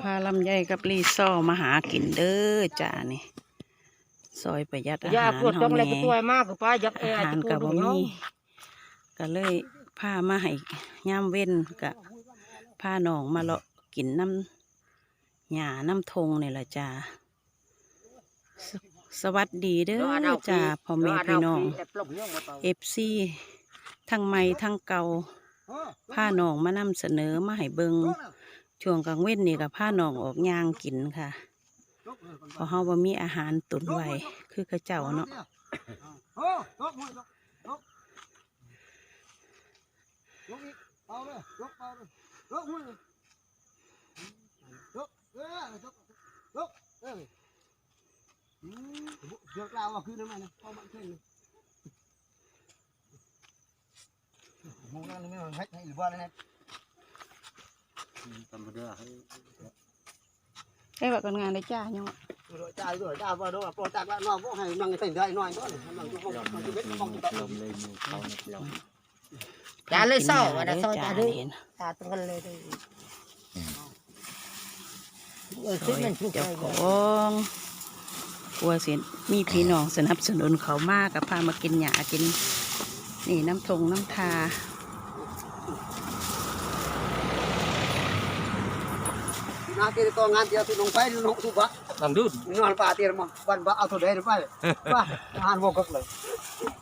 พาลำไยกับลีซ่อมาหากินเด้อจ้านี่ซอยประหยัดอาอย่าหารปวดเฮาจ้องเลยแหก็ตัวน่มากก็ป้ายักแออาร์หารจะก็กูบ่ดูเนาะมีก็เลยพามาให้ย่ามเว้นก็พาน้องมาเลาะกินน้ำหญ้าน้ำทงนี่แหละจ้าสสวัสดีเด้อจ้าพ่อแม่พี่น้องเอฟซีทั้งใหม่ทั้งเก่า พาหนองมานำเสนอมาให้เบิงช่วงกลางเว้นนี่ก็พาหนองออกย่างกินค่ะเพราะเฮาบ่มีอาหารตุนไว้คือเขาเจ้าเนาะโอ้ยกมือกยกยกอีกเอาเลยยกเอาเลยยกมือยกเออยกยเอออืมเสือกลาวเอาคืนได้ไหมนะเอมันขึ้นเลย มองนั่นนี่มันให้ให้หรือว่าอะไรนะทำไปเรื่อยได้ว่ากันงานได้จ้ายังวะ rồi cha rồi cha vào đâu là pro tạc lại nó cũng hay năng thành đây nói đó này năng cũng không không biết không ลมเลยมือเขาเนี่ยลมจ้าเลยเศร้าว่าได้ได้เศร้าจ้าจ้าเลยเห็นตาตรงกันเลยเลยเออซื้อมันถูกใจเจ้าขเลอยงกลัวสิมีพี่น้องสนับสนุนเขามากกับพามากินหยากินนี่น้ำทงน้ำทา na kia to ngan dia tu nong pai nong tu ba ลำดูด ngan pa tir ma ban ba auto dai pa ba han wo kok lai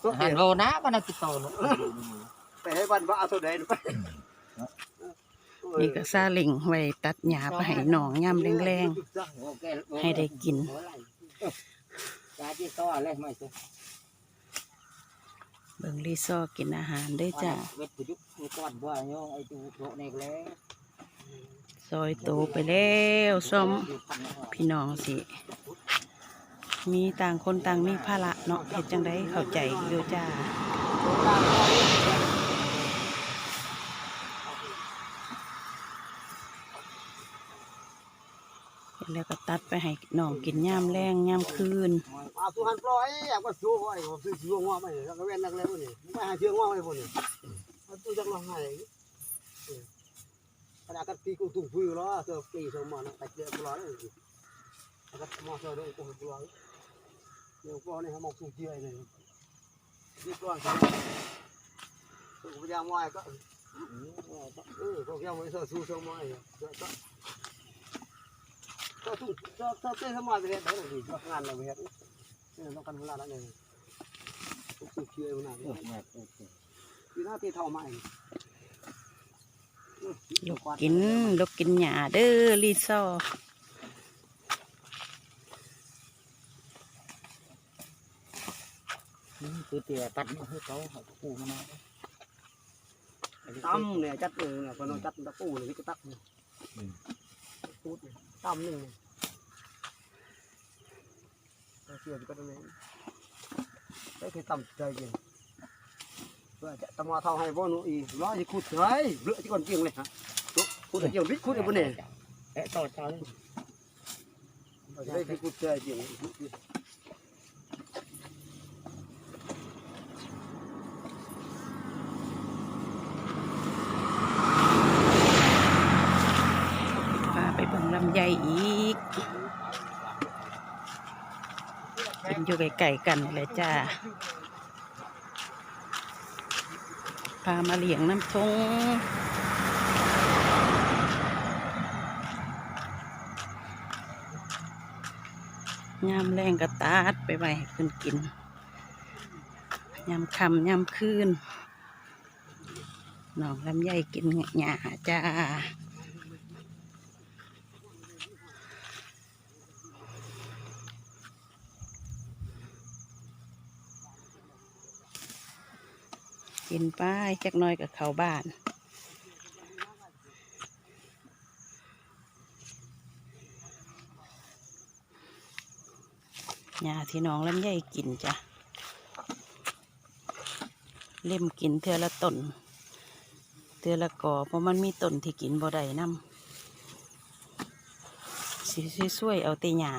to หัน kia โรนะมันติดต่อเนาะ pe ban ba auto dai pa นี่ก็ซาเลิงไว้ตัดหยาไปให้หนองย่ำแรงโอเคๆให้ได้กินจ้าที่ต่ออะไรไม่ใช่เบิ่งรีซอร์กินอาหารเด้วยจ้า ซอยโตไปแล้วส้มพี่น้องสิ มีต่างคนต่างมีภาระเนาะเห็ดจังได้เข้าใจโยจ้าแล้วก็ตัดไปให้น้องกินย่ามแรงย่ามคืนปลาสุหันปล่อยอยากว่าสู้ไอ้ผมซื้อเชื้องอไปแล้วก็เว้นนักเล่นพวกนี้ไม่หาเชื้อง้อไปพวกนี้มัตู้จักลองให้ ขนาดกันปีกูตุ้งฟื้อล้อเจอปีสมมันแต่เจอปลอเลยก็มอเตอร์ด้วยกูปลอเดี๋ยวปลอนี่ให้มองตุ้งเจียนี่นี่ปลอใช่กูพยายามว่าก็เออพวกยังไม่เสู้สู้สมอยก็ก็ตุ้งก็ก็เต้นสมอยไปเฮ็ดได้เลยงานเราไปเฮ็ดเนี่ยต้องกันเวลาแล้วเนี่ยตุ้งเจียมันน่ะคือหน้าที่เท่าใหม่ ลูกกินลูกกินหญ้าเด้อรีซอร์คือเตี๋ยตัดให้เขาปูมาตั้มเนี่ยจัดเออเนี่ยพอเราจัดตะปูเนี่ยก็ตักเนี่ยพูดตั้มหนึ่งเชื่อก็ตรงนี้ได้คือตั้มใจจริง เพื่อจะตมาเท่าให้บ่หนูอีร้อยขุดเลยเลือที่ก่อนเกียงเลยฮะขุดเกียงวิทย์ขุดอยู่บนเนี่ยเอ๊ะต่อจ้าเลยได้คือขุดใจจริงพาไปเบิ่งลำไยอีกเป็นอยู่ไกลๆกันนี่แหละจ้า พามาเลี้ยงน้ำทงยามแรงกระตาดไปไว้ให้เพิ่นกินยามคำยามคืนน้องลำไยกินหญ้าจ้า กินไปจักน้อยกับเขาบ้านหญ้าที่น้องลำไยกินจ้ะ เล่มกินเทือละต้นเทือละกอเพราะมันมีต้นที่กินบ่ได้นำสิช่วยๆเอาต่หญ้า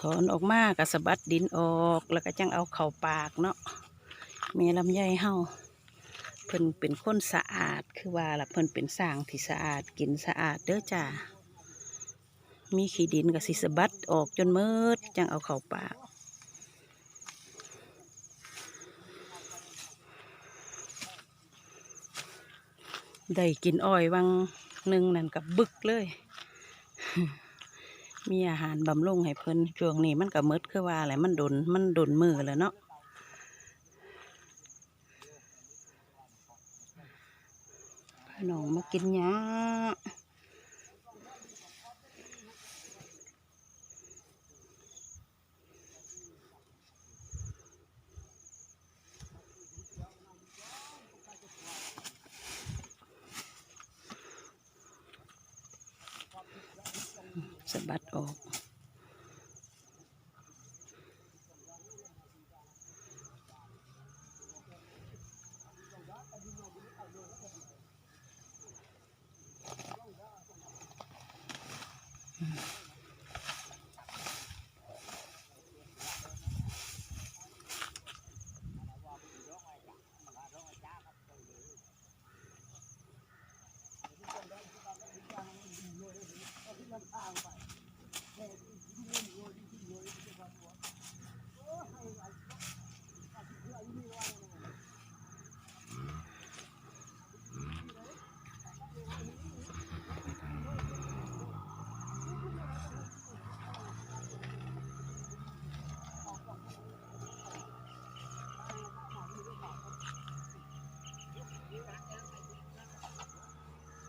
ถอนออกมาก็สะบัดดินออกแล้วก็จังเอาเข้าปากเนาะแม่ลำไยเฮาเพิ่นเป็นคนสะอาดคือว่าละเพิ่นเป็นสร้างที่สะอาดกินสะอาดเด้อจ้ามีขี้ดินก็สิสะบัดออกจนเมิดจังเอาเข้าปากได้กินอ้อยวังหนึ่งนั่นกับบึกเลย มีอาหารบำรุงให้เพิ่นช่วงนี้มันก็หมดคือว่าอะไรมันดนมันดนมือแล้วเนาะน้องมากินยา สะบัดออก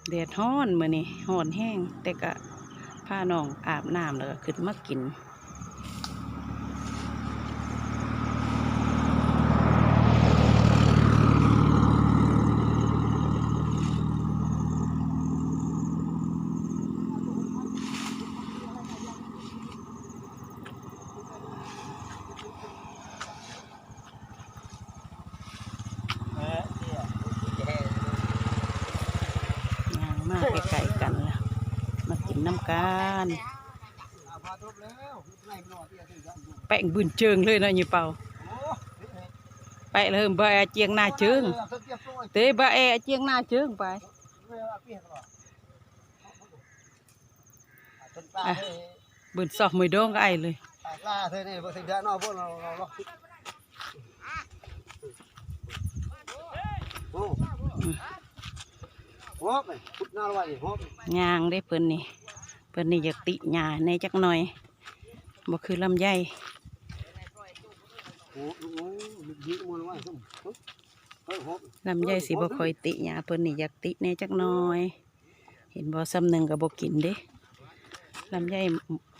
แดดฮ้อนมือนี่ฮ้อนแห้งแต่ก็พาน้องอาบน้ำแล้วก็ขึ้นมากิน ย่างมากไกลๆกันละมา กินน้ำกันอาพาทบแล้วไหนมันนอนที่จะถึงกันแป้งบืนเจิงเลยนะยี่เป่าโอ้ไปเลยบ่แอเจียงหน้าเจิงเตะบ่แอเจียงหน้าเจิงไปจนตาเฮ้บืนสอบมือโดงก็ไอเลยตาลาเธอเนี่ยบริษัทนอกพวกเราเราล็อกโอ้โหไปพุดหน้าไว้โหย่างได้เพิ่นนี่ เพิ่นนี่อยากติหญ้าในจักหน่อยบ่คือลำไยโอ้โหยิงมันไว้ส้มเฮ้ยโหลำไยสิบ่ค่อยติหญ้าเพิ่นนี่อยากติในจักหน่อย เห็นบ่ซ้ำหนึ่งก็บ่กินเด้ลำไย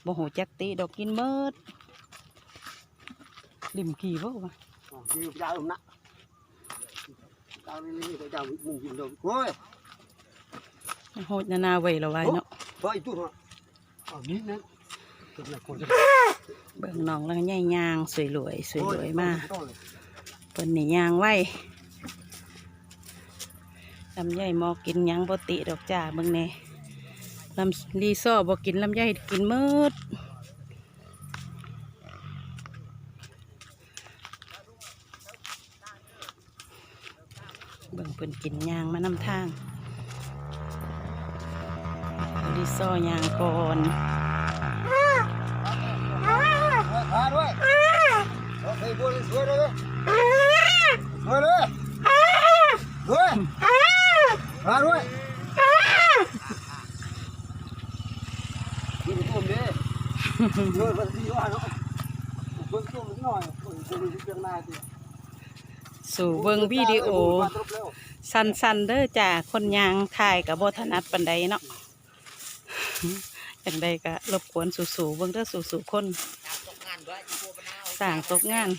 บ่หูจักติดอกกินเบิดริมขี่บ่วะยิงยาวนะยาวนี่นี่ยาวมุงยิงโดนโอ้ยโหดนานาไว้และไว้เนาะเฮ้ ยจุ๊ดอ๋อนี่นั่นจุดไหนคนจะเบิ่งน้องแล้วก็ย่ยางสวยรวยสวยรวยมาเพิ่นนี่ยางไว้ลำไยมอกินยังบ่ติดอกจ้าเบิ่งแหน่ลำลีซ่อบ่กินลำไยกินมืดเบิ่งเพิ่นกินยางมานำทาง ลีซ่ยางก่อนขาด้วยเคบัวเลยสวยเลยสวยเลยด้วยขาด้วยดูตัวมันดิเยอะมันดีว่าเนาะเบิ่งตัวมันหน่อยเบิ่งตัวมันเพียงหน้าดิสู่เบิ่งวิดีโอ สั้นๆเด้อจ้าคนยางถ่ายกับโบถนัดปันใดเนาะ จังใดก็รบกวนสู่ๆเบิ่งเด้อสู่ๆคนสร้างตกงาน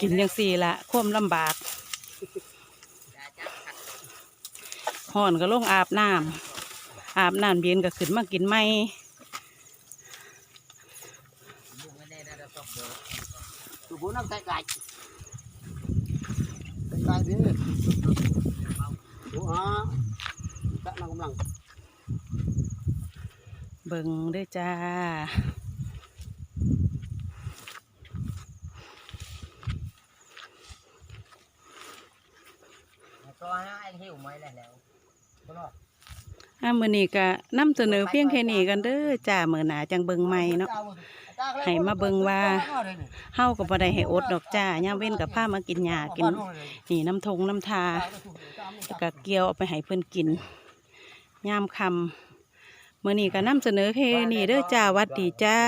กินจังสี่ละความลำบากห่อนก็ลงอาบน้ำอาบน้ำเย็นก็ขึ้นมากินไม่ตัวบัวนั่งใส่ไก่ใส่ไก่ดิโอ้ฮะตะนั่งกำลัง เบิ่งด้วยจ้าตัวมแล้ออ่ามือนี้ก็นำเสนอเพียงแค่นี้กันเด้อจ้าเมือหนาจังเบิงใหม่เนาะให้มาเบิงว่าเฮากับบ่ได้ให้อดดอกจ้าย่าเว้นกับผ้ามากินหญ้ากินนี่น้ำทงน้ำทาแล้วก็เกี๊ยวเอาไปให้เพิ่นกินย่ามคำ มื่อนี้ก็นำเสนอแค่นี้เด้อจ้าวัดดีจ้า